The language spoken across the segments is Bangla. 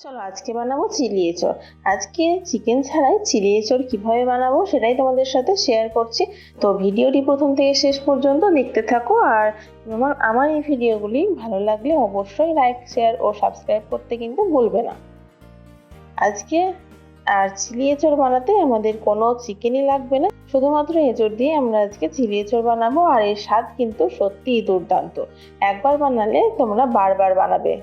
চলো আজকে বানাবো চিলি এঁচড়। আজকে চিকেন ছাড়াই চিলি এঁচড় কীভাবে বানাবো সেটাই তোমাদের সাথে শেয়ার করছি। তো ভিডিওটি প্রথম থেকে শেষ পর্যন্ত দেখতে থাকো আর আমার আমার এই ভিডিওগুলি ভালো লাগলে অবশ্যই লাইক শেয়ার ও সাবস্ক্রাইব করতে কিন্তু ভুলবে না। আজকে আর চিলি এঁচড় বানাতে আমাদের কোনো চিকেনই লাগবে না। শুধুমাত্র এঁচড় দিয়ে আমরা আজকে চিলি এঁচড় বানাবো আর এর স্বাদ কিন্তু সত্যিই দুর্দান্ত। একবার বানালে তোমরা বারবার বানাবে।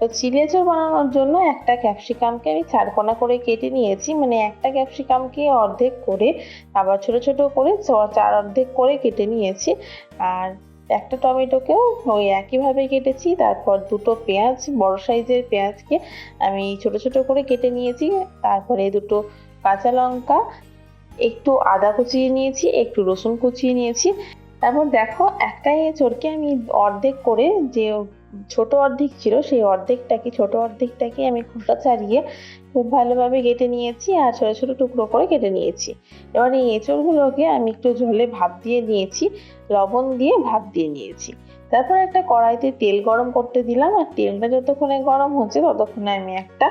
তো চিলি এঁচড় বানানোর জন্য একটা ক্যাপসিকামকে আমি চারকোনা করে কেটে নিয়েছি। মানে একটা ক্যাপসিকামকে অর্ধেক করে, আবার ছোট ছোট করে চার অর্ধেক করে কেটে নিয়েছি। আর একটা টমেটোকেও ওই একইভাবে কেটেছি। তারপর দুটো পেঁয়াজ, বড় সাইজের পেঁয়াজকে আমি ছোট ছোট করে কেটে নিয়েছি। তারপরে দুটো কাঁচা লঙ্কা, একটু আদা কুচিয়ে নিয়েছি, একটু রসুন কুচিয়ে নিয়েছি। তারপর দেখো, একটা এঁচড়কে আমি অর্ধেক করে যে ছোট অর্ধেক ছিল, সেই অর্ধেকটাকে, ছোট অর্ধেকটাকে আমি খোসা ছাড়িয়ে খুব ভালোভাবে কেটে নিয়েছি আর ছোটো ছোটো টুকরো করে কেটে নিয়েছি। এবার এই এঁচড়গুলোকে আমি একটু ঝোলে ভাপ দিয়ে নিয়েছি, লবণ দিয়ে ভাপ দিয়ে নিয়েছি। তারপর একটা কড়াইতে তেল গরম করতে দিলাম আর তেলটা যতক্ষণে গরম হচ্ছে ততক্ষণে আমি একটা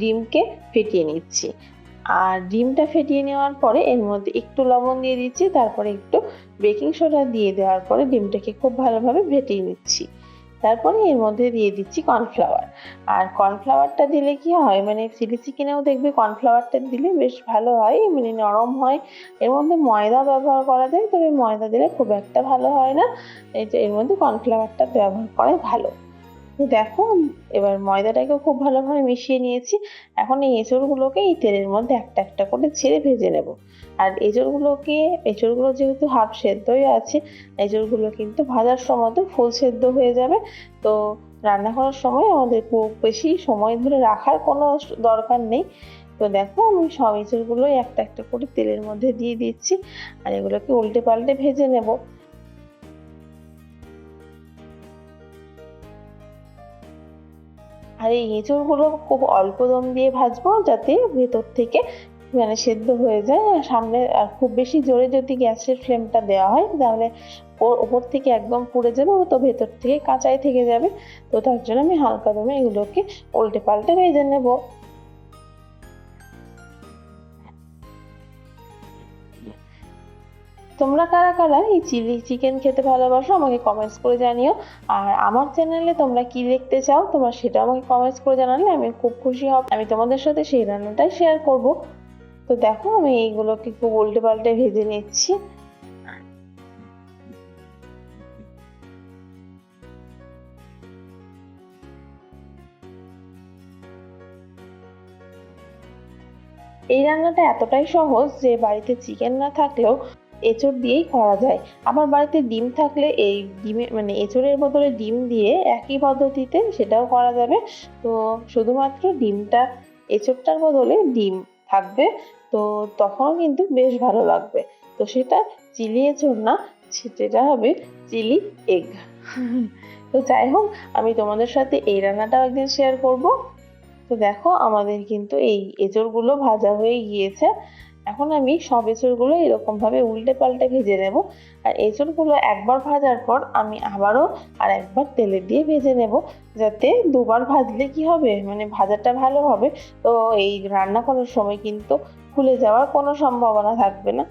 ডিমকে ফেটিয়ে নিচ্ছি। আর ডিমটা ফেটিয়ে নেওয়ার পরে এর মধ্যে একটু লবণ দিয়ে দিচ্ছি, তারপরে একটু বেকিং সোডা দিয়ে দেওয়ার পরে ডিমটাকে খুব ভালোভাবে ফেটিয়ে নিচ্ছি। তারপরে এর মধ্যে দিয়ে দিচ্ছি কর্নফ্লাওয়ার আর কর্নফ্লাওয়ারটা দিলে কি হয়? মানে চিলি চিকেনেও দেখবে কর্নফ্লাওয়ারটা দিলে বেশ ভালো হয় মানে নরম হয়। এর মধ্যে ময়দা ব্যবহার করা যায়, তবে ময়দা দিলে খুব একটা ভালো হয় না। এই যে এর মধ্যে কর্নফ্লাওয়ারটা ব্যবহার করাই ভালো। দেখো, এবার ময়দাটাকেও খুব ভালোভাবে মিশিয়ে নিয়েছি। এখন এই এঁচড়গুলোকে এই তেলের মধ্যে একটা একটা করে ছেড়ে ভেজে নেব। আর এঁচড়গুলোকে, এঁচড়গুলো যেহেতু হাফ সেদ্ধই আছে, এঁচড়গুলো কিন্তু ভাজার সময় তো ফুল সেদ্ধ হয়ে যাবে। তো রান্না করার সময় আমাদের খুব বেশি সময় ধরে রাখার কোনো দরকার নেই। তো দেখো, আমি সব এঁচড়গুলোই একটা একটা করে তেলের মধ্যে দিয়ে দিচ্ছি। আর এগুলোকে উল্টে পাল্টে ভেজে নেব। আর এই এঁচড়গুলো খুব অল্প দম দিয়ে ভাজবো যাতে ভেতর থেকে মানে সেদ্ধ হয়ে যায়। আর সামনে খুব বেশি জোরে যদি গ্যাসের ফ্লেমটা দেওয়া হয়, তাহলে ওপর থেকে একদম পুড়ে যাবে তো ভেতর থেকে কাঁচাই থেকে যাবে। তো তার জন্য আমি হালকা দমে এগুলোকে উল্টে পাল্টে ভেজে নেব। তোমরা কারা কারা এই চিলি চিকেন খেতে ভালোবাসো, আমাকে কমেন্টস করে জানিও। আর আমার চ্যানেলে তোমরা কি দেখতে চাও, তোমরা সেটা আমাকে কমেন্টস করে জানালে আমি খুব খুশি হব। আমি তোমাদের সাথে সেই রান্নাটাই শেয়ার করব। তো দেখো, আমি এইগুলোকে খুব উল্টে পাল্টে ভেজে নিচ্ছি। এই রান্নাটা এতটাই সহজ যে বাড়িতে চিকেন না থাকলেও এঁচড় দিয়েই করা যায়। আমার বাড়িতে ডিম থাকলে এই ডিমে মানে এঁচড়ের বদলে ডিম দিয়ে একই পদ্ধতিতে সেটাও করা যাবে। তো শুধুমাত্র ডিমটা, এঁচড়টার বদলে ডিম থাকবে। তো তখনও কিন্তু বেশ ভালো লাগবে। তো সেটা চিলি এঁচড় না, সেটা হবে চিলি এগ। তো যাই হোক, আমি তোমাদের সাথে এই রান্নাটাও একদিন শেয়ার করব। তো দেখো, আমাদের কিন্তু এই এঁচড়গুলো ভাজা হয়ে গিয়েছে। এখন আমি সব এঁচড়গুলো এরকমভাবে উল্টে পাল্টে ভেজে নেব। আর এঁচড়গুলো একবার ভাজার পর আমি আবারও আর একবার তেলে দিয়ে ভেজে নেব, যাতে দুবার ভাজলে কি হবে? মানে ভাজাটা ভালো হবে। তো এই রান্না করার সময় কিন্তু খুলে যাওয়ার কোনো সম্ভাবনা থাকবে না।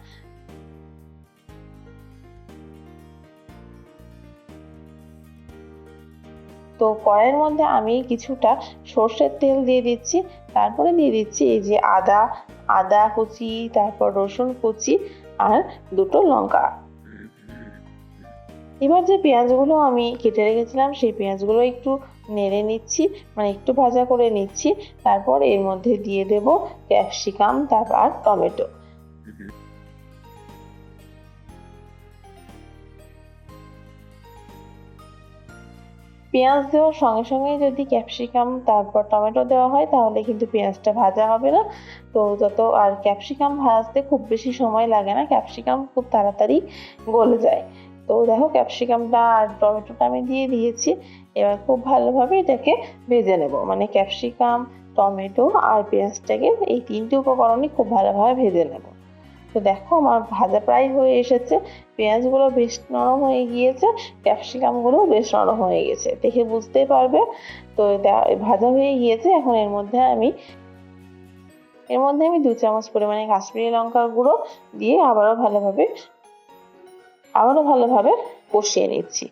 তো কড়াইয়ের মধ্যে আমি কিছুটা সর্ষের তেল দিয়ে দিচ্ছি। তারপরে দিয়ে দিচ্ছি এই যে আদা আদা কুচি, তারপর রসুন কুচি আর দুটো লঙ্কা। এবার যে পেঁয়াজগুলো আমি কেটে রেখেছিলাম, সেই পেঁয়াজগুলো একটু নেড়ে নিচ্ছি মানে একটু ভাজা করে নিচ্ছি। তারপর এর মধ্যে দিয়ে দেব ক্যাপসিকাম, তারপর টমেটো। পেঁয়াজ দেওয়ার সঙ্গে সঙ্গে যদি ক্যাপসিকাম তারপর টমেটো দেওয়া হয়, তাহলে কিন্তু পেঁয়াজটা ভাজা হবে না। তো যত, আর ক্যাপসিকাম ভাজতে খুব বেশি সময় লাগে না ক্যাপসিকাম খুব তাড়াতাড়ি গলে যায়। তো দেখো ক্যাপসিকামটা আর টমেটোটা আমি দিয়ে দিয়েছি। এবার খুব ভালোভাবে এটাকে ভেজে নেব। মানে ক্যাপসিকাম টমেটো আর পেঁয়াজটাকে এই তিনটে উপকরণই খুব ভালোভাবে ভেজে নেব। তো দেখো আমার ভাজা প্রায় হয়ে এসেছে। পেঁয়াজগুলো বেশ নরম হয়ে গিয়েছে, ক্যাপসিকামগুলো বেশ নরম হয়ে গেছে, দেখে বুঝতেই পারবে। তো ভাজা হয়ে গিয়েছে, এখন এর মধ্যে আমি, এর মধ্যে আমি দু চামচ পরিমাণে কাশ্মীরি লঙ্কার গুঁড়ো দিয়ে আবারও ভালোভাবে আবারও ভালোভাবে কষিয়ে নিচ্ছি।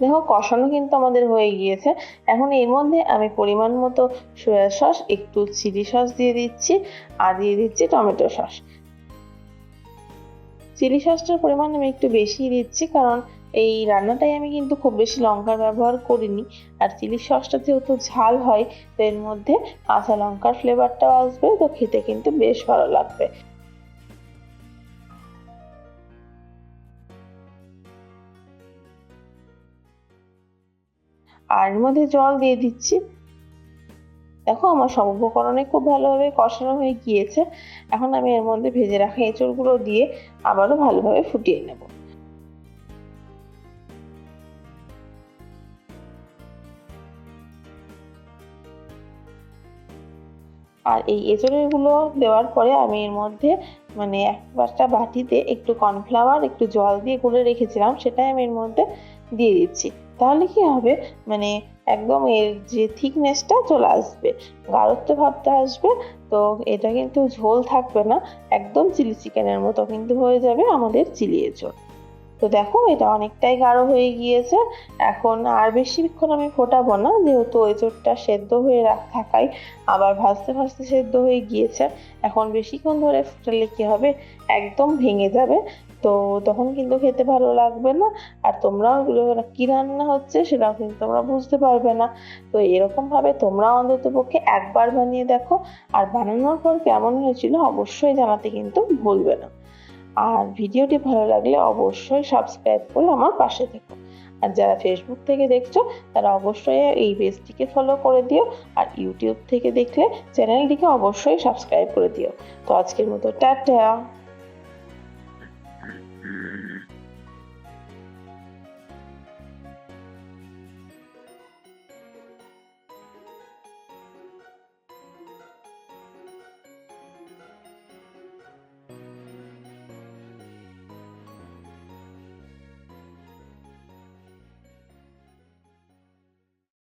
দেখো কষানো কিন্তু আমাদের হয়ে গিয়েছে। এখন এর মধ্যে আমি পরিমাণ মতো সয়া সস, একটু চিলি সস দিয়ে দিচ্ছি আর দিয়ে দিচ্ছি টমেটো সস। চিলি সসটার পরিমাণ আমি একটু বেশি দিচ্ছি কারণ এই রান্নাটাই আমি কিন্তু খুব বেশি লঙ্কার ব্যবহার করিনি। আর চিলি সসটা যেহেতু ঝাল হয়, তো এর মধ্যে কাঁচা লঙ্কার ফ্লেভারটাও আসবে, তো খেতে কিন্তু বেশ ভালো লাগবে। আর এর মধ্যে জল দিয়ে দিচ্ছি। দেখো আমার সব উপকরণে খুব ভালোভাবে কষানো হয়ে গিয়েছে। এখন আমি এর মধ্যে ভেজে রাখা এঁচড়গুলো দিয়ে আবারও ভালোভাবে ফুটিয়ে নেব। আর এই এঁচড়গুলো দেওয়ার পরে আমি এর মধ্যে মানে একটা বাটিতে একটু কর্নফ্লাওয়ার, একটু জল দিয়ে গুলে রেখেছিলাম, সেটাই আমি এর মধ্যে দিয়ে দিচ্ছি। তাহলে কি হবে? মানে একদম এর যে থিকনেসটা চলে আসবে। গাঢ়ত্ব ভাবটা আসবে, তো এটা কিন্তু ঝোল থাকবে না। একদম চিলি চিকেনের মতো কিন্তু হয়ে যাবে আমাদের চিলি এঁচড় তো দেখো, এটা অনেকটাই গাঢ় হয়ে গিয়েছে। এখন আর বেশিক্ষণ আমি ফোটাবো না, যেহেতু ওই এঁচড়টা সেদ্ধ হয়ে থাকায় আবার ভাজতে ভাজতে সেদ্ধ হয়ে গিয়েছে। এখন বেশিক্ষণ ধরে ফোটালে কি হবে? একদম ভেঙে যাবে। তো তখন কিন্তু খেতে ভালো লাগবে না। আর তোমরাও কি রান্না হচ্ছে সেটাও কিন্তু তোমরা বুঝতে পারবে না। তো এরকম ভাবে তোমরাও অন্তত পক্ষে একবার বানিয়ে দেখো। আর বানানোর পর কেমন হয়েছিল অবশ্যই জানাতে কিন্তু ভুলবে না। আর ভিডিওটি ভালো লাগলে অবশ্যই সাবস্ক্রাইব করে আমার পাশে থেকো। আর যারা ফেসবুক থেকে দেখছ, তারা অবশ্যই এই পেজটিকে ফলো করে দিও। আর ইউটিউব থেকে দেখলে চ্যানেলটিকে অবশ্যই সাবস্ক্রাইব করে দিও। তো আজকের মতো টাটা।